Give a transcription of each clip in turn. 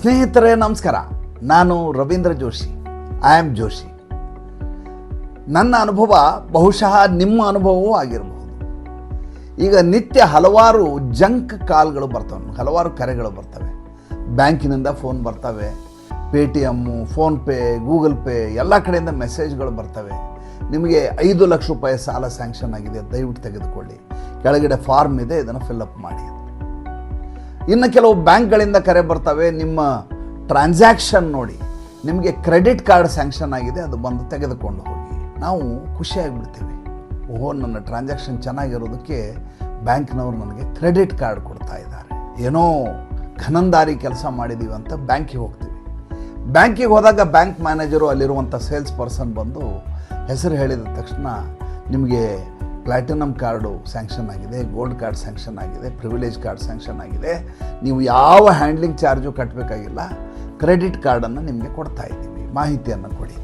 ಸ್ನೇಹಿತರೇ, ನಮಸ್ಕಾರ. ನಾನು Ravindra Joshi. I am Joshi. ನನ್ನ ಅನುಭವ ಬಹುಶಃ ನಿಮ್ಮ ಅನುಭವವೂ ಆಗಿರಬಹುದು. ಈಗ ನಿತ್ಯ ಹಲವಾರು ಜಂಕ್ ಕಾಲ್ಗಳು ಬರ್ತವೆ. ಹಲವಾರು ಕರೆಗಳು ಬರ್ತವೆ. ಬ್ಯಾಂಕಿನಿಂದ ಫೋನ್ ಬರ್ತವೆ. Paytm PhonePe, Google Pay, ಎಲ್ಲ ಕಡೆಯಿಂದ ಮೆಸೇಜ್ಗಳು ಬರ್ತವೆ. ನಿಮಗೆ ಐದು ಲಕ್ಷ ರೂಪಾಯಿ ಸಾಲ ಸ್ಯಾಂಕ್ಷನ್ ಆಗಿದೆ. ದಯವಿಟ್ಟು ತೆಗೆದುಕೊಳ್ಳಿ. ಕೆಳಗಡೆ ಫಾರ್ಮ್ ಇದೆ, ಇದನ್ನು ಫಿಲ್ಅಪ್ ಮಾಡಿ ಇನ್ನು ಕೆಲವು ಬ್ಯಾಂಕ್ಗಳಿಂದ ಕರೆ ಬರ್ತವೆ. ನಿಮ್ಮ ಟ್ರಾನ್ಸಾಕ್ಷನ್ ನೋಡಿ. ನಿಮಗೆ ಕ್ರೆಡಿಟ್ ಕಾರ್ಡ್ ಸ್ಯಾಂಕ್ಷನ್ ಆಗಿದೆ, ಅದು ಬಂದು ತೆಗೆದುಕೊಂಡು ಹೋಗಿ. ನಾವು ಖುಷಿಯಾಗಿಬಿಡ್ತೀವಿ. ಓಹೋ, ನನ್ನ ಟ್ರಾನ್ಸಾಕ್ಷನ್ ಚೆನ್ನಾಗಿರೋದಕ್ಕೆ ಬ್ಯಾಂಕ್ನವ್ರು ನನಗೆ ಕ್ರೆಡಿಟ್ ಕಾರ್ಡ್ ಕೊಡ್ತಾ ಇದ್ದಾರೆ. ಏನೋ ಘನಂದಾರಿ ಕೆಲಸ ಮಾಡಿದ್ದೀವಿ ಅಂತ ಬ್ಯಾಂಕಿಗೆ ಹೋಗ್ತೀವಿ. ಬ್ಯಾಂಕಿಗೆ ಹೋದಾಗ ಬ್ಯಾಂಕ್ ಮ್ಯಾನೇಜರು ಅಲ್ಲಿರುವಂಥ ಸೇಲ್ಸ್ ಪರ್ಸನ್ ಬಂದು ಹೆಸರು ಹೇಳಿದ ತಕ್ಷಣ ನಿಮಗೆ ಪ್ಲ್ಯಾಟಿನಮ್ ಕಾರ್ಡು ಸ್ಯಾಂಕ್ಷನ್ ಆಗಿದೆ, ಗೋಲ್ಡ್ ಕಾರ್ಡ್ ಸ್ಯಾಂಕ್ಷನ್ ಆಗಿದೆ, ಪ್ರಿವಿಲೇಜ್ ಕಾರ್ಡ್ ಸ್ಯಾಂಕ್ಷನ್ ಆಗಿದೆ. ನೀವು ಯಾವ ಹ್ಯಾಂಡ್ಲಿಂಗ್ ಚಾರ್ಜು ಕಟ್ಟಬೇಕಾಗಿಲ್ಲ ಕ್ರೆಡಿಟ್ ಕಾರ್ಡನ್ನು ನಿಮಗೆ ಕೊಡ್ತಾ ಇದ್ದೀವಿ, ಮಾಹಿತಿಯನ್ನು ಕೊಡಿ.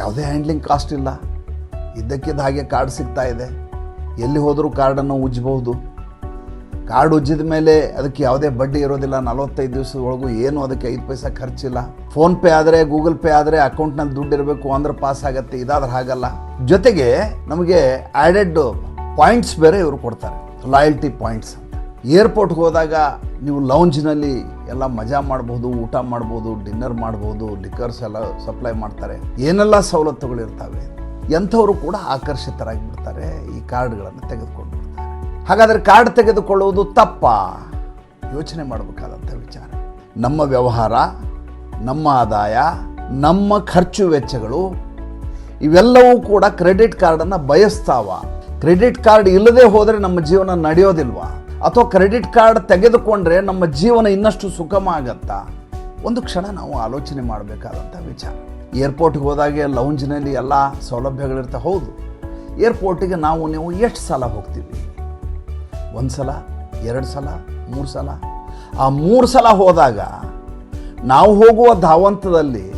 ಯಾವುದೇ ಹ್ಯಾಂಡ್ಲಿಂಗ್ ಕಾಸ್ಟ್ ಇಲ್ಲ. ಇದ್ದಕ್ಕಿದ್ದ ಹಾಗೆ ಕಾರ್ಡ್ ಸಿಗ್ತಾ ಇದೆ. ಎಲ್ಲಿ ಹೋದರೂ ಕಾರ್ಡನ್ನು ಉಜ್ಜಬಹುದು. ಕಾರ್ಡ್ ಉಜ್ಜಿದ ಮೇಲೆ ಅದಕ್ಕೆ ಯಾವುದೇ ಬಡ್ಡಿ ಇರೋದಿಲ್ಲ, ನಲವತ್ತೈದು ದಿವಸದೊಳಗೂ ಏನು ಅದಕ್ಕೆ ಐದು ಪೈಸಾ ಖರ್ಚಿಲ್ಲ. ಫೋನ್ ಪೇ ಆದರೆ, ಗೂಗಲ್ ಪೇ ಆದರೆ ಅಕೌಂಟ್ನಲ್ಲಿ ದುಡ್ಡು ಇರಬೇಕು, ಅಂದ್ರೆ ಪಾಸ್ ಆಗುತ್ತೆ, ಇದಾದ್ರೆ ಹಾಗಲ್ಲ. ಜೊತೆಗೆ ನಮಗೆ ಆ್ಯಡೆಡ್ ಪಾಯಿಂಟ್ಸ್ ಬೇರೆ ಇವರು ಕೊಡ್ತಾರೆ. ಲಾಯಲ್ಟಿ ಪಾಯಿಂಟ್ಸ್ ಏರ್ಪೋರ್ಟ್ಗೆ ಹೋದಾಗ ನೀವು ಲೌಂಜ್ನಲ್ಲಿ ಎಲ್ಲ ಮಜಾ ಮಾಡ್ಬೋದು, ಊಟ ಮಾಡ್ಬೋದು ಡಿನ್ನರ್ ಮಾಡ್ಬೋದು ಲಿಕ್ಕರ್ಸ್ ಎಲ್ಲ ಸಪ್ಲೈ ಮಾಡ್ತಾರೆ. ಏನೆಲ್ಲ ಸವಲತ್ತುಗಳಿರ್ತವೆ ಎಂಥವರು ಕೂಡ ಆಕರ್ಷಿತರಾಗಿ ಬಿಡ್ತಾರೆ ಈ ಕಾರ್ಡ್ಗಳನ್ನು ತೆಗೆದುಕೊಂಡು ಬಿಡ್ತಾರೆ ಹಾಗಾದರೆ ಕಾರ್ಡ್ ತೆಗೆದುಕೊಳ್ಳುವುದು ತಪ್ಪ? ಯೋಚನೆ ಮಾಡಬೇಕಾದಂಥ ವಿಚಾರ. ನಮ್ಮ ವ್ಯವಹಾರ, ನಮ್ಮ ಆದಾಯ, ನಮ್ಮ ಖರ್ಚು ವೆಚ್ಚಗಳು, ಇವೆಲ್ಲವೂ ಕೂಡ ಕ್ರೆಡಿಟ್ ಕಾರ್ಡನ್ನು ಬಯಸ್ತಾವ. ಕ್ರೆಡಿಟ್ ಕಾರ್ಡ್ ಇಲ್ಲದೆ ಹೋದರೆ ನಮ್ಮ ಜೀವನ ನಡೆಯೋದಿಲ್ವಾ? ಅಥವಾ ಕ್ರೆಡಿಟ್ ಕಾರ್ಡ್ ತೆಗೆದುಕೊಂಡ್ರೆ ನಮ್ಮ ಜೀವನ ಇನ್ನಷ್ಟು ಸುಗಮ ಆಗತ್ತಾ ಒಂದು ಕ್ಷಣ ನಾವು ಆಲೋಚನೆ ಮಾಡಬೇಕಾದಂಥ ವಿಚಾರ. ಏರ್ಪೋರ್ಟ್ಗೆ ಹೋದಾಗೆ ಲೌಂಜ್ನಲ್ಲಿ ಎಲ್ಲ ಸೌಲಭ್ಯಗಳಿರ್ತವೆ ಹೌದು. ಏರ್ಪೋರ್ಟಿಗೆ ನಾವು ನೀವು ಎಷ್ಟು ಸಲ ಹೋಗ್ತೀವಿ? ಒಂದು ಸಲ, ಎರಡು ಸಲ, ಮೂರು ಸಲ? ಆ ಮೂರು ಸಲ ಹೋದಾಗ ನಾವು ಹೋಗುವ ಧಾವಂತದಲ್ಲಿ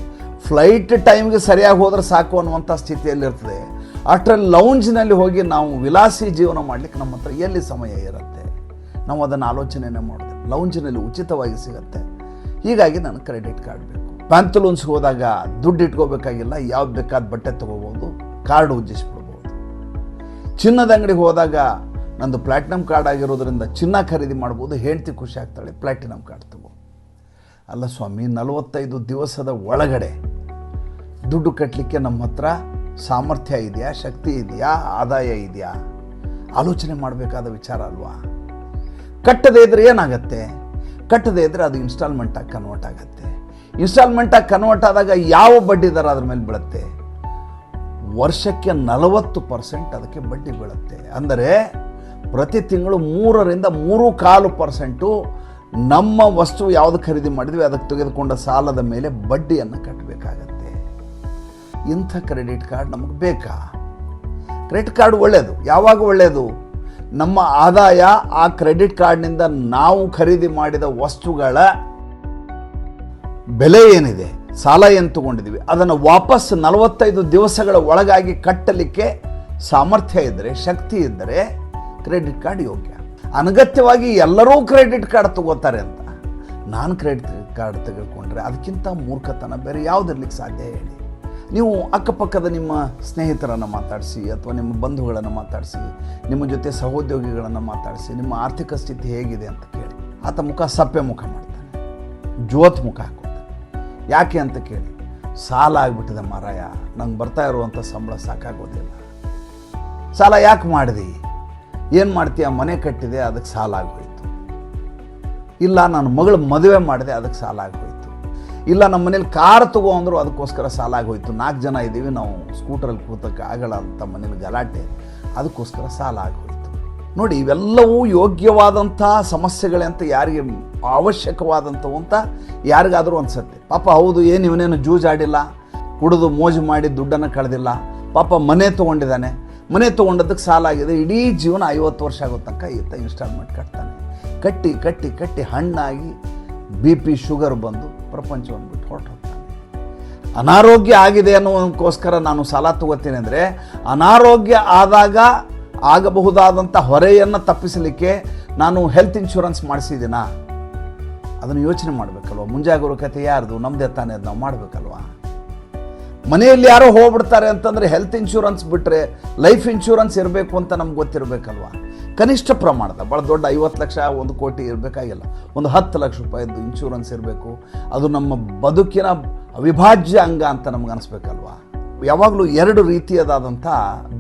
ಫ್ಲೈಟ್ ಟೈಮ್ಗೆ ಸರಿಯಾಗಿ ಹೋದ್ರೆ ಸಾಕು ಅನ್ನುವಂಥ ಸ್ಥಿತಿಯಲ್ಲಿರ್ತದೆ. ಅಷ್ಟರಲ್ಲಿ ಲೌಂಜ್ನಲ್ಲಿ ಹೋಗಿ ನಾವು ವಿಲಾಸಿ ಜೀವನ ಮಾಡಲಿಕ್ಕೆ ನಮ್ಮ ಹತ್ರ ಎಲ್ಲಿ ಸಮಯ ಇರುತ್ತೆ? ನಾವು ಅದನ್ನು ಆಲೋಚನೆನೇ ಮಾಡಿದೆ ಲೌಂಜ್ನಲ್ಲಿ ಉಚಿತವಾಗಿ ಸಿಗುತ್ತೆ. ಹೀಗಾಗಿ ನಾನು ಕ್ರೆಡಿಟ್ ಕಾರ್ಡ್ ಬೇಕು. ಪ್ಯಾಂತಲೂನ್ಸ್ಗೆ ಹೋದಾಗ ದುಡ್ಡು ಇಟ್ಕೋಬೇಕಾಗಿಲ್ಲ, ಯಾವ್ದು ಬೇಕಾದ ಬಟ್ಟೆ ತೊಗೋಬೋದು ಕಾರ್ಡ್ ಉಜ್ಜಿಸ್ಬಿಡ್ಬೋದು. ಚಿನ್ನದ ಅಂಗಡಿಗೆ ಹೋದಾಗ ನಂದು ಪ್ಲ್ಯಾಟಿನಮ್ ಕಾರ್ಡ್ ಆಗಿರೋದ್ರಿಂದ ಚಿನ್ನ ಖರೀದಿ ಮಾಡ್ಬೋದು, ಹೆಂಡ್ತಿ ಖುಷಿ ಆಗ್ತಾಳೆ ಪ್ಲ್ಯಾಟಿನಮ್ ಕಾರ್ಡ್ ತಗೋ ಅಲ್ಲ ಸ್ವಾಮಿ, ನಲವತ್ತೈದು ದಿವಸದ ಒಳಗಡೆ ದುಡ್ಡು ಕಟ್ಟಲಿಕ್ಕೆ ನಮ್ಮ ಹತ್ರ ಸಾಮರ್ಥ್ಯ ಇದೆಯಾ? ಶಕ್ತಿ ಇದೆಯಾ? ಆದಾಯ ಇದೆಯಾ? ಆಲೋಚನೆ ಮಾಡಬೇಕಾದ ವಿಚಾರ ಅಲ್ವಾ? ಕಟ್ಟದೇ ಇದ್ರೆ ಏನಾಗತ್ತೆ? ಕಟ್ಟದೇ ಇದ್ರೆ ಅದು ಇನ್ಸ್ಟಾಲ್ಮೆಂಟಾಗಿ ಕನ್ವರ್ಟ್ ಆಗುತ್ತೆ. ಇನ್ಸ್ಟಾಲ್ಮೆಂಟಾಗಿ ಕನ್ವರ್ಟ್ ಆದಾಗ ಯಾವ ಬಡ್ಡಿ ದರ ಅದ್ರ ಮೇಲೆ ಬೀಳುತ್ತೆ? ವರ್ಷಕ್ಕೆ ನಲವತ್ತು ಪರ್ಸೆಂಟ್ ಅದಕ್ಕೆ ಬಡ್ಡಿ ಬೀಳುತ್ತೆ. ಅಂದರೆ ಪ್ರತಿ ತಿಂಗಳು ಮೂರರಿಂದ ಮೂರು ಕಾಲು ಪರ್ಸೆಂಟು ನಮ್ಮ ವಸ್ತು ಯಾವುದು ಖರೀದಿ ಮಾಡಿದ್ವಿ, ಅದಕ್ಕೆ ತೆಗೆದುಕೊಂಡ ಸಾಲದ ಮೇಲೆ ಬಡ್ಡಿಯನ್ನು ಕಟ್ಟಬೇಕಾಗತ್ತೆ ಇಂಥ ಕ್ರೆಡಿಟ್ ಕಾರ್ಡ್ ನಮಗೆ ಬೇಕಾ? ಕ್ರೆಡಿಟ್ ಕಾರ್ಡ್ ಒಳ್ಳೆಯದು ಯಾವಾಗ ಒಳ್ಳೆಯದು ನಮ್ಮ ಆದಾಯ ಆ ಕ್ರೆಡಿಟ್ ಕಾರ್ಡ್ನಿಂದ ನಾವು ಖರೀದಿ ಮಾಡಿದ ವಸ್ತುಗಳ ಬೆಲೆ ಏನಿದೆ? ಸಾಲ ಏನು ತಗೊಂಡಿದ್ದೀವಿ? ಅದನ್ನು ವಾಪಸ್ ನಲವತ್ತೈದು ದಿವಸಗಳ ಒಳಗಾಗಿ ಕಟ್ಟಲಿಕ್ಕೆ ಸಾಮರ್ಥ್ಯ ಇದ್ದರೆ, ಶಕ್ತಿ ಇದ್ದರೆ ಕ್ರೆಡಿಟ್ ಕಾರ್ಡ್ ಯೋಗ್ಯ. ಅನಗತ್ಯವಾಗಿ ಎಲ್ಲರೂ ಕ್ರೆಡಿಟ್ ಕಾರ್ಡ್ ತಗೋತಾರೆ ಅಂತ. ನಾನು ಕ್ರೆಡಿಟ್ ಕಾರ್ಡ್ ತೆಗೆದುಕೊಂಡ್ರೆ ಅದಕ್ಕಿಂತ ಮೂರ್ಖತನ ಬೇರೆ ಯಾವುದಿರ್ಲಿಕ್ಕೆ ಸಾಧ್ಯ ಹೇಳಿ? ನೀವು ಅಕ್ಕಪಕ್ಕದ ನಿಮ್ಮ ಸ್ನೇಹಿತರನ್ನು ಮಾತಾಡಿಸಿ ಅಥವಾ ನಿಮ್ಮ ಬಂಧುಗಳನ್ನು ಮಾತಾಡಿಸಿ, ನಿಮ್ಮ ಜೊತೆ ಸಹೋದ್ಯೋಗಿಗಳನ್ನು ಮಾತಾಡಿಸಿ, ನಿಮ್ಮ ಆರ್ಥಿಕ ಸ್ಥಿತಿ ಹೇಗಿದೆ ಅಂತ ಕೇಳಿ. ಆತ ಮುಖ ಸಪ್ಪೆ ಮುಖ ಮಾಡ್ತಾನೆ. ಜೋತ್ ಮುಖ ಹಾಕೋತಾನೆ ಯಾಕೆ ಅಂತ ಕೇಳಿ. ಸಾಲ ಆಗಿಬಿಟ್ಟಿದೆ ಮಾರಾಯ. ನಂಗೆ ಬರ್ತಾ ಇರುವಂಥ ಸಂಬಳ ಸಾಕಾಗೋದಿಲ್ಲ. ಸಾಲ ಯಾಕೆ ಮಾಡಿದೆ? ಏನು ಮಾಡ್ತೀಯ? ಮನೆ ಕಟ್ಟಿದೆ, ಅದಕ್ಕೆ ಸಾಲ ಆಗೋಯ್ತು. ಇಲ್ಲ, ನಾನು ಮಗಳು ಮದುವೆ ಮಾಡಿದೆ, ಅದಕ್ಕೆ ಸಾಲ ಆಗೋಯ್ತು. ಇಲ್ಲ, ನಮ್ಮ ಮನೇಲಿ ಕಾರ್ ತಗೋ ಅಂದರು ಅದಕ್ಕೋಸ್ಕರ ಸಾಲ ಆಗೋಯ್ತು ನಾಲ್ಕು ಜನ ಇದ್ದೀವಿ, ನಾವು ಸ್ಕೂಟ್ರಲ್ಲಿ ಕೂತಕ್ಕೆ ಆಗಲ್ಲ ಅಂತ ಮನೇಲಿ ಗಲಾಟೆ. ಅದಕ್ಕೋಸ್ಕರ ಸಾಲ ಆಗೋಯ್ತು ನೋಡಿ, ಇವೆಲ್ಲವೂ ಯೋಗ್ಯವಾದಂಥ ಸಮಸ್ಯೆಗಳೇ ಅಂತ ಯಾರಿಗೆ ಅವಶ್ಯಕವಾದಂಥವು ಅಂತ ಯಾರಿಗಾದರೂ ಅನ್ಸುತ್ತೆ. ಪಾಪ ಹೌದು, ಏನು ಇವನೇನು ಜೂಜಾಡಿಲ್ಲ ಕುಡಿದು ಮೋಜು ಮಾಡಿ ದುಡ್ಡನ್ನು ಕಳೆದಿಲ್ಲ. ಪಾಪ ಮನೆ ತೊಗೊಂಡಿದ್ದಾನೆ. ಮನೆ ತೊಗೊಂಡದಕ್ಕೆ ಸಾಲ ಆಗಿದೆ ಇಡೀ ಜೀವನ ಐವತ್ತು ವರ್ಷ ಆಗೋ ತನಕ ಈತ ಇನ್ಸ್ಟಾಲ್ಮೆಂಟ್ ಕಟ್ತಾನೆ. ಕಟ್ಟಿ ಕಟ್ಟಿ ಕಟ್ಟಿ ಹಣ್ಣಾಗಿ ಬಿ ಪಿ ಶುಗರ್ ಬಂದು ಪ್ರಪಂಚವನ್ನು ಬಿಟ್ಟು ಹೊರಟು ಹೋಗ್ತಾನೆ ಅನಾರೋಗ್ಯ ಆಗಿದೆ ಅನ್ನೋಕ್ಕೋಸ್ಕರ ನಾನು ಸಾಲ ತಗೋತೀನಿ ಅಂದರೆ, ಅನಾರೋಗ್ಯ ಆದಾಗ ಆಗಬಹುದಾದಂಥ ಹೊರೆಯನ್ನು ತಪ್ಪಿಸಲಿಕ್ಕೆ ನಾನು ಹೆಲ್ತ್ ಇನ್ಶೂರೆನ್ಸ್ ಮಾಡಿಸಿದ್ದೀನಾ? ಅದನ್ನು ಯೋಚನೆ ಮಾಡಬೇಕಲ್ವ? ಮುಂಜಾಗರೂಕತೆ ಯಾರ್ದು? ನಮ್ಮದೇ ತಾನೇ ಅದು ನಾವು ಮಾಡಬೇಕಲ್ವ? ಮನೆಯಲ್ಲಿ ಯಾರೋ ಹೋಗ್ಬಿಡ್ತಾರೆ ಅಂತಂದರೆ ಹೆಲ್ತ್ ಇನ್ಶೂರೆನ್ಸ್ ಬಿಟ್ಟರೆ ಲೈಫ್ ಇನ್ಶೂರೆನ್ಸ್ ಇರಬೇಕು ಅಂತ ನಮ್ಗೆ ಗೊತ್ತಿರಬೇಕಲ್ವ? ಕನಿಷ್ಠ ಪ್ರಮಾಣದ ಭಾಳ ದೊಡ್ಡ ಐವತ್ತು ಲಕ್ಷ, ಒಂದು ಕೋಟಿ ಇರಬೇಕಾಗಿಲ್ಲ. ಒಂದು ಹತ್ತು ಲಕ್ಷ ರೂಪಾಯಿದ್ದು ಇನ್ಶೂರೆನ್ಸ್ ಇರಬೇಕು. ಅದು ನಮ್ಮ ಬದುಕಿನ ಅವಿಭಾಜ್ಯ ಅಂಗ ಅಂತ ನಮ್ಗೆ ಅನಿಸ್ಬೇಕಲ್ವಾ? ಯಾವಾಗಲೂ ಎರಡು ರೀತಿಯದಾದಂಥ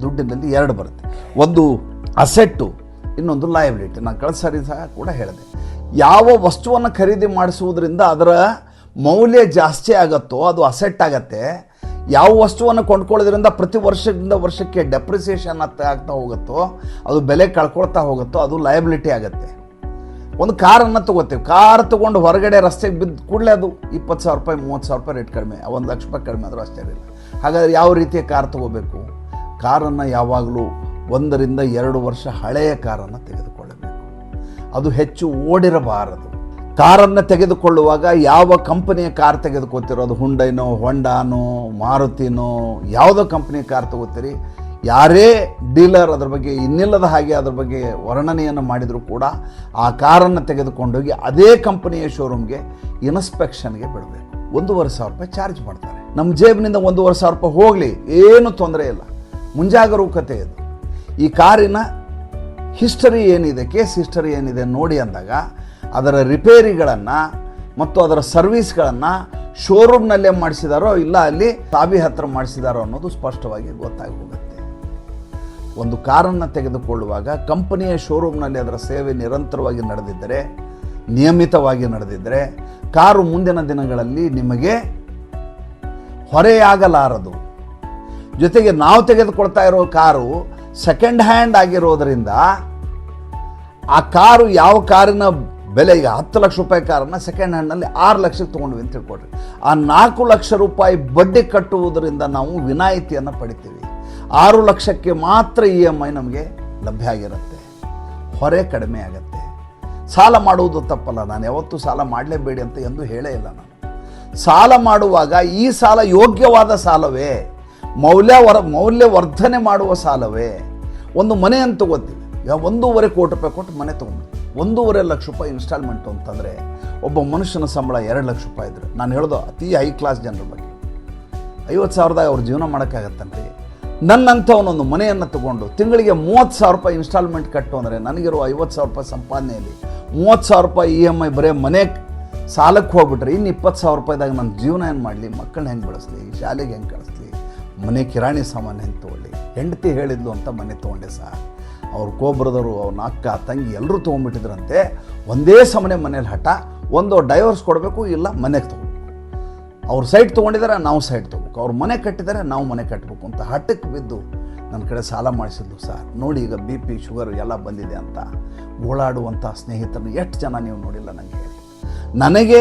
ದುಡ್ಡಿನಲ್ಲಿ ಎರಡು ಬರುತ್ತೆ. ಒಂದು ಅಸೆಟ್ಟು ಇನ್ನೊಂದು ಲಯಬಿಲಿಟಿ ನಾನು ಕಳೆದ ಸಾರಿ ಸಹ ಕೂಡ ಹೇಳಿದೆ. ಯಾವ ವಸ್ತುವನ್ನು ಖರೀದಿ ಮಾಡಿಸುವುದರಿಂದ ಅದರ ಮೌಲ್ಯ ಜಾಸ್ತಿ ಆಗತ್ತೋ ಅದು ಅಸೆಟ್ ಆಗತ್ತೆ. ಯಾವ ವಸ್ತುವನ್ನು ಕೊಂಡ್ಕೊಳ್ಳೋದ್ರಿಂದ ಪ್ರತಿ ವರ್ಷದಿಂದ ವರ್ಷಕ್ಕೆ ಡೆಪ್ರಿಸಿಯೇಷನ್ ಆಗ್ತಾ ಆಗ್ತಾ ಹೋಗುತ್ತೋ, ಅದು ಬೆಲೆ ಕಳ್ಕೊಳ್ತಾ ಹೋಗುತ್ತೋ, ಅದು ಲಯಬಿಲಿಟಿ ಆಗುತ್ತೆ. ಒಂದು ಕಾರನ್ನು ತಗೋತೀವಿ. ಕಾರ್ ತೊಗೊಂಡು ಹೊರಗಡೆ ರಸ್ತೆಗೆ ಬಿದ್ದು ಕೂಡಲೇ ಅದು ಇಪ್ಪತ್ತು ಸಾವಿರ ರೂಪಾಯಿ, ಮೂವತ್ತು ಸಾವಿರ ರೂಪಾಯಿ ರೇಟ್ ಕಡಿಮೆ, ಒಂದು ಲಕ್ಷ ರೂಪಾಯಿ ಕಡಿಮೆ ಆದರೂ ಅಷ್ಟೇ ಇರಲಿಲ್ಲ ಹಾಗಾದ್ರೆ ಯಾವ ರೀತಿಯ ಕಾರ್ ತಗೋಬೇಕು? ಕಾರನ್ನು ಯಾವಾಗಲೂ ಒಂದರಿಂದ ಎರಡು ವರ್ಷ ಹಳೆಯ ಕಾರನ್ನು ತೆಗೆದುಕೊಳ್ಳಬೇಕು. ಅದು ಹೆಚ್ಚು ಓಡಿರಬಾರದು. ಕಾರನ್ನು ತೆಗೆದುಕೊಳ್ಳುವಾಗ ಯಾವ ಕಂಪನಿಯ ಕಾರ್ ತೆಗೆದುಕೊತಿರೋದು ಹುಂಡೈನೋ, ಹೊಂಡಾನೋ, ಮಾರುತಿನೋ, ಯಾವುದೋ ಕಂಪ್ನಿಯ ಕಾರ್ ತಗೋತೀರಿ. ಯಾರೇ ಡೀಲರ್ ಅದ್ರ ಬಗ್ಗೆ ಇನ್ನಿಲ್ಲದ ಹಾಗೆ ಅದ್ರ ಬಗ್ಗೆ ವರ್ಣನೆಯನ್ನು ಮಾಡಿದರೂ ಕೂಡ ಆ ಕಾರನ್ನು ತೆಗೆದುಕೊಂಡೋಗಿ ಅದೇ ಕಂಪನಿಯ ಶೋರೂಮ್ಗೆ ಇನ್ಸ್ಪೆಕ್ಷನ್ಗೆ ಬಿಡಬೇಕು. ಒಂದೂವರೆ ಸಾವಿರ ರೂಪಾಯಿ ಚಾರ್ಜ್ ಮಾಡ್ತಾರೆ. ನಮ್ಮ ಜೇಬಿನಿಂದ ಒಂದೂವರೆ ಸಾವಿರ ರೂಪಾಯಿ ಹೋಗಲಿ, ಏನು ತೊಂದರೆ ಇಲ್ಲ. ಮುಂಜಾಗರೂಕತೆ ಇದು. ಈ ಕಾರಿನ ಹಿಸ್ಟರಿ ಏನಿದೆ, ಕೇಸ್ ಹಿಸ್ಟರಿ ಏನಿದೆ ನೋಡಿ ಅಂದಾಗ ಅದರ ರಿಪೇರಿಗಳನ್ನು ಮತ್ತು ಅದರ ಸರ್ವೀಸ್ಗಳನ್ನು ಶೋರೂಮ್ನಲ್ಲೇ ಮಾಡಿಸಿದಾರೋ ಇಲ್ಲ ಅಲ್ಲಿ ತಾಬಿ ಹತ್ರ ಮಾಡಿಸಿದಾರೋ ಅನ್ನೋದು ಸ್ಪಷ್ಟವಾಗಿ ಗೊತ್ತಾಗಿ ಹೋಗುತ್ತೆ ಒಂದು ಕಾರನ್ನು ತೆಗೆದುಕೊಳ್ಳುವಾಗ ಕಂಪನಿಯ ಶೋರೂಮ್ನಲ್ಲಿ ಅದರ ಸೇವೆ ನಿರಂತರವಾಗಿ ನಡೆದಿದ್ದರೆ, ನಿಯಮಿತವಾಗಿ ನಡೆದಿದ್ದರೆ, ಕಾರು ಮುಂದಿನ ದಿನಗಳಲ್ಲಿ ನಿಮಗೆ ಹೊರೆಯಾಗಲಾರದು. ಜೊತೆಗೆ ನಾವು ತೆಗೆದುಕೊಳ್ತಾ ಇರೋ ಕಾರು ಸೆಕೆಂಡ್ ಹ್ಯಾಂಡ್ ಆಗಿರೋದರಿಂದ ಆ ಕಾರು ಯಾವ ಕಾರಿನ ಬೆಲೆ ಈಗ ಹತ್ತು ಲಕ್ಷ ರೂಪಾಯಿ ಕಾರನ್ನು ಸೆಕೆಂಡ್ ಹ್ಯಾಂಡ್ನಲ್ಲಿ ಆರು ಲಕ್ಷಕ್ಕೆ ತೊಗೊಂಡ್ವಿ ಅಂತ ಹೇಳ್ಕೊಡ್ರಿ. ಆ ನಾಲ್ಕು ಲಕ್ಷ ರೂಪಾಯಿ ಬಡ್ಡಿ ಕಟ್ಟುವುದರಿಂದ ನಾವು ವಿನಾಯಿತಿಯನ್ನು ಪಡಿತೀವಿ. ಆರು ಲಕ್ಷಕ್ಕೆ ಮಾತ್ರ ಇ ಎಂ ಐ ನಮಗೆ ಲಭ್ಯ ಆಗಿರುತ್ತೆ. ಹೊರೆ ಕಡಿಮೆ ಆಗುತ್ತೆ. ಸಾಲ ಮಾಡುವುದು ತಪ್ಪಲ್ಲ, ನಾನು ಯಾವತ್ತೂ ಸಾಲ ಮಾಡಲೇಬೇಡಿ ಅಂತ ಎಂದು ಹೇಳೇ ಇಲ್ಲ ನಾನು. ಸಾಲ ಮಾಡುವಾಗ ಈ ಸಾಲ ಯೋಗ್ಯವಾದ ಸಾಲವೇ? ಮೌಲ್ಯವರ ಮೌಲ್ಯವರ್ಧನೆ ಮಾಡುವ ಸಾಲವೇ? ಒಂದು ಮನೆಯನ್ನು ತಗೋತೀವಿ. ಒಂದೂವರೆ ಕೋಟಿ ರೂಪಾಯಿ ಕೊಟ್ಟು ಮನೆ ತೊಗೊಂಡು ಒಂದೂವರೆ ಲಕ್ಷ ರೂಪಾಯಿ ಇನ್ಸ್ಟಾಲ್ಮೆಂಟು ಅಂತಂದರೆ ಒಬ್ಬ ಮನುಷ್ಯನ ಸಂಬಳ ಎರಡು ಲಕ್ಷ ರೂಪಾಯಿ ಇದ್ರೆ. ನಾನು ಹೇಳೋದು ಅತಿ ಹೈ ಕ್ಲಾಸ್ ಜನರ ಬಗ್ಗೆ. ಐವತ್ತು ಸಾವಿರದಾಗ ಅವ್ರ ಜೀವನ ಮಾಡೋಕ್ಕಾಗತ್ತನ್ರಿ ನನ್ನಂಥವನೊಂದು ಮನೆಯನ್ನು ತಗೊಂಡು ತಿಂಗಳಿಗೆ ಮೂವತ್ತು ಸಾವಿರ ರೂಪಾಯಿ ಇನ್ಸ್ಟಾಲ್ಮೆಂಟ್ ಕಟ್ಟು ಅಂದರೆ ನನಗಿರುವ ಐವತ್ತು ಸಾವಿರ ರೂಪಾಯಿ ಸಂಪಾದನೆಯಲ್ಲಿ ಮೂವತ್ತು ಸಾವಿರ ರೂಪಾಯಿ ಇ ಎಂ ಐ ಬರೀ ಮನೆ ಸಾಲಕ್ಕೆ ಹೋಗ್ಬಿಟ್ರೆ ಇನ್ನು ಇಪ್ಪತ್ತು ಸಾವಿರ ರೂಪಾಯಿದಾಗ ನನ್ನ ಜೀವನ ಏನು ಮಾಡಲಿ? ಮಕ್ಕಳನ್ನ ಹೆಂಗೆ ಬೆಳೆಸ್ಲಿ? ಶಾಲೆಗೆ ಹೆಂಗೆ ಕಳಿಸ್ಲಿ? ಮನೆ ಕಿರಾಣಿ ಸಾಮಾನು ಹೆಂಗೆ ತೊಗೊಳ್ಳಿ? ಹೆಂಡತಿ ಹೇಳಿದ್ಲು ಅಂತ ಮನೆ ತೊಗೊಂಡೆ ಸರ್. ಅವ್ರ ಕೋಬ್ರದವರು, ಅವ್ನ ಅಕ್ಕ, ತಂಗಿ ಎಲ್ಲರೂ ತೊಗೊಂಡ್ಬಿಟ್ಟಿದ್ರಂತೆ, ಒಂದೇ ಸಮನೆ ಮನೇಲಿ ಹಠ, ಒಂದು ಡೈವರ್ಸ್ ಕೊಡಬೇಕು, ಇಲ್ಲ ಮನೆಗೆ ತೊಗೊಬೇಕು. ಅವ್ರ ಸೈಟ್ ತೊಗೊಂಡಿದ್ದಾರೆ ನಾವು ಸೈಟ್ ತೊಗೋಬೇಕು. ಅವ್ರು ಮನೆ ಕಟ್ಟಿದ್ದಾರೆ ನಾವು ಮನೆ ಕಟ್ಟಬೇಕು ಅಂತ ಹಠಕ್ಕೆ ಬಿದ್ದು ನನ್ನ ಕಡೆ ಸಾಲ ಮಾಡಿಸಿದ್ದು ಸರ್. ನೋಡಿ ಈಗ ಬಿ ಪಿ ಶುಗರ್ ಎಲ್ಲ ಬಂದಿದೆ ಅಂತ ಓಡಾಡುವಂಥ ಸ್ನೇಹಿತರನ್ನು ಎಷ್ಟು ಜನ ನೀವು ನೋಡಿಲ್ಲ ನನಗೆ ನನಗೆ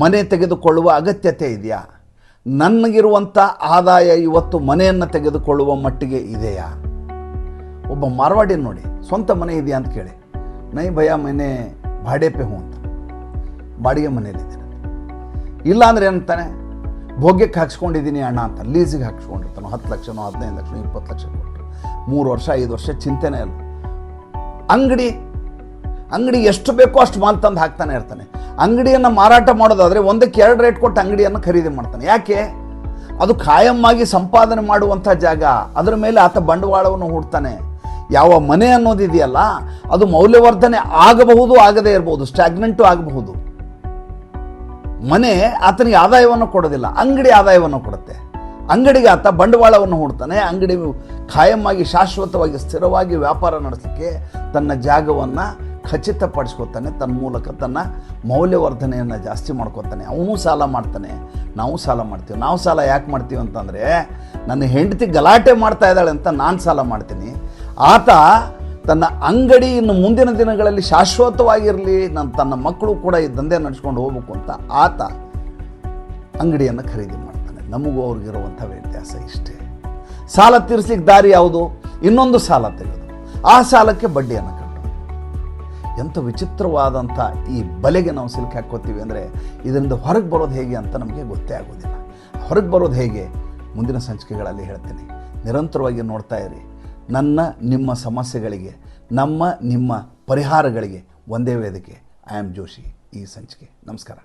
ಮನೆ ತೆಗೆದುಕೊಳ್ಳುವ ಅಗತ್ಯತೆ ಇದೆಯಾ? ನನಗಿರುವಂಥ ಆದಾಯ ಇವತ್ತು ಮನೆಯನ್ನು ತೆಗೆದುಕೊಳ್ಳುವ ಮಟ್ಟಿಗೆ ಇದೆಯಾ? ಒಬ್ಬ ಮಾರ್ವಾಡಿ ನೋಡಿ, ಸ್ವಂತ ಮನೆ ಇದೆಯಾ ಅಂತ ಕೇಳಿ. ನೈ ಭಯ ಮನೆ ಭಾಡೆ ಪೆ ಹೂ ಅಂತ. ಬಾಡಿಗೆ ಮನೆಯಲ್ಲಿದ್ದೀನಿ ಇಲ್ಲ ಅಂದ್ರೆ ಏನಂತಾನೆ, ಭೋಗ್ಯಕ್ಕೆ ಹಾಕ್ಸ್ಕೊಂಡಿದ್ದೀನಿ ಅಣ್ಣ ಅಂತ, ಲೀಸಿಗೆ ಹಾಕ್ಸ್ಕೊಂಡಿರ್ತಾನೆ ಹತ್ತು ಲಕ್ಷನೋ, ಹದಿನೈದು ಲಕ್ಷ ಇಪ್ಪತ್ತು ಲಕ್ಷ ಕೊಟ್ಟರು ಮೂರು ವರ್ಷ, ಐದು ವರ್ಷ ಚಿಂತೆನೇ ಇಲ್ಲ. ಅಂಗಡಿ ಅಂಗಡಿ ಎಷ್ಟು ಬೇಕೋ ಅಷ್ಟು ಮಾಲ್ ತಂದು ಹಾಕ್ತಾನೆ ಇರ್ತಾನೆ. ಅಂಗಡಿಯನ್ನು ಮಾರಾಟ ಮಾಡೋದಾದರೆ ಒಂದಕ್ಕೆ ಎರಡು ರೇಟ್ ಕೊಟ್ಟು ಅಂಗಡಿಯನ್ನು ಖರೀದಿ ಮಾಡ್ತಾನೆ. ಯಾಕೆ? ಅದು ಖಾಯಂ ಆಗಿ ಸಂಪಾದನೆ ಮಾಡುವಂಥ ಜಾಗ. ಅದರ ಮೇಲೆ ಆತ ಬಂಡವಾಳವನ್ನು ಹೂಡ್ತಾನೆ. ಯಾವ ಮನೆ ಅನ್ನೋದಿದೆಯಲ್ಲ, ಅದು ಮೌಲ್ಯವರ್ಧನೆ ಆಗಬಹುದು, ಆಗದೇ ಇರಬಹುದು ಸ್ಟ್ಯಾಗ್ನೆಂಟು ಆಗಬಹುದು. ಮನೆ ಆತನಿಗೆ ಆದಾಯವನ್ನು ಕೊಡೋದಿಲ್ಲ, ಅಂಗಡಿ ಆದಾಯವನ್ನು ಕೊಡುತ್ತೆ. ಅಂಗಡಿಗೆ ಆತ ಬಂಡವಾಳವನ್ನು ಹೂಡ್ತಾನೆ, ಅಂಗಡಿ ಖಾಯಮ್ಮಾಗಿ ಶಾಶ್ವತವಾಗಿ, ಸ್ಥಿರವಾಗಿ ವ್ಯಾಪಾರ ನಡೆಸಲಿಕ್ಕೆ ತನ್ನ ಜಾಗವನ್ನು ಖಚಿತಪಡಿಸ್ಕೊತಾನೆ, ತನ್ನ ಮೂಲಕ ತನ್ನ ಮೌಲ್ಯವರ್ಧನೆಯನ್ನು ಜಾಸ್ತಿ ಮಾಡ್ಕೊತಾನೆ. ಅವನು ಸಾಲ ಮಾಡ್ತಾನೆ, ನಾವು ಸಾಲ ಮಾಡ್ತೀವಿ. ನಾವು ಸಾಲ ಯಾಕೆ ಮಾಡ್ತೀವಿ ಅಂತಂದರೆ, ನನ್ನ ಹೆಂಡತಿ ಗಲಾಟೆ ಮಾಡ್ತಾ ಇದ್ದಾಳೆ ಅಂತ ನಾನು ಸಾಲ ಮಾಡ್ತೀನಿ. ಆತ ತನ್ನ ಅಂಗಡಿ ಇನ್ನು ಮುಂದಿನ ದಿನಗಳಲ್ಲಿ ಶಾಶ್ವತವಾಗಿರಲಿ ನನ್ನ ತನ್ನ ಮಕ್ಕಳು ಕೂಡ ಈ ದಂಧೆ ನಡೆಸ್ಕೊಂಡು ಹೋಗ್ಬೇಕು ಅಂತ ಆತ ಅಂಗಡಿಯನ್ನು ಖರೀದಿ ಮಾಡ್ತಾನೆ. ನಮಗೂ ಅವ್ರಿಗಿರುವಂಥ ವ್ಯತ್ಯಾಸ ಇಷ್ಟೇ. ಸಾಲ ತೀರಿಸ್ಲಿಕ್ಕೆ ದಾರಿ ಯಾವುದು? ಇನ್ನೊಂದು ಸಾಲ ತೆಗೆದು. ಆ ಸಾಲಕ್ಕೆ ಬಡ್ಡಿಯನ್ನು ಕಟ್ಟೋದು ಎಂಥ ವಿಚಿತ್ರವಾದಂಥ ಈ ಬಲೆಗೆ ನಾವು ಸಿಲುಕಿ ಹಾಕ್ಕೋತೀವಿ ಅಂದರೆ ಇದರಿಂದ ಹೊರಗೆ ಬರೋದು ಹೇಗೆ ಅಂತ ನಮಗೆ ಗೊತ್ತೇ ಆಗೋದಿಲ್ಲ. ಹೊರಗೆ ಬರೋದು ಹೇಗೆ? ಮುಂದಿನ ಸಂಚಿಕೆಗಳಲ್ಲಿ ಹೇಳ್ತೀನಿ. ನಿರಂತರವಾಗಿ ನೋಡ್ತಾ ಇರಿ. ನನ್ನ ನಿಮ್ಮ ಸಮಸ್ಯೆಗಳಿಗೆ ನಮ್ಮ ನಿಮ್ಮ ಪರಿಹಾರಗಳಿಗೆ ಒಂದೇ ವೇದಿಕೆ. ಐ ಆಮ್ ಜೋಶಿ ಈ ಸಂಚಿಕೆ. ನಮಸ್ಕಾರ.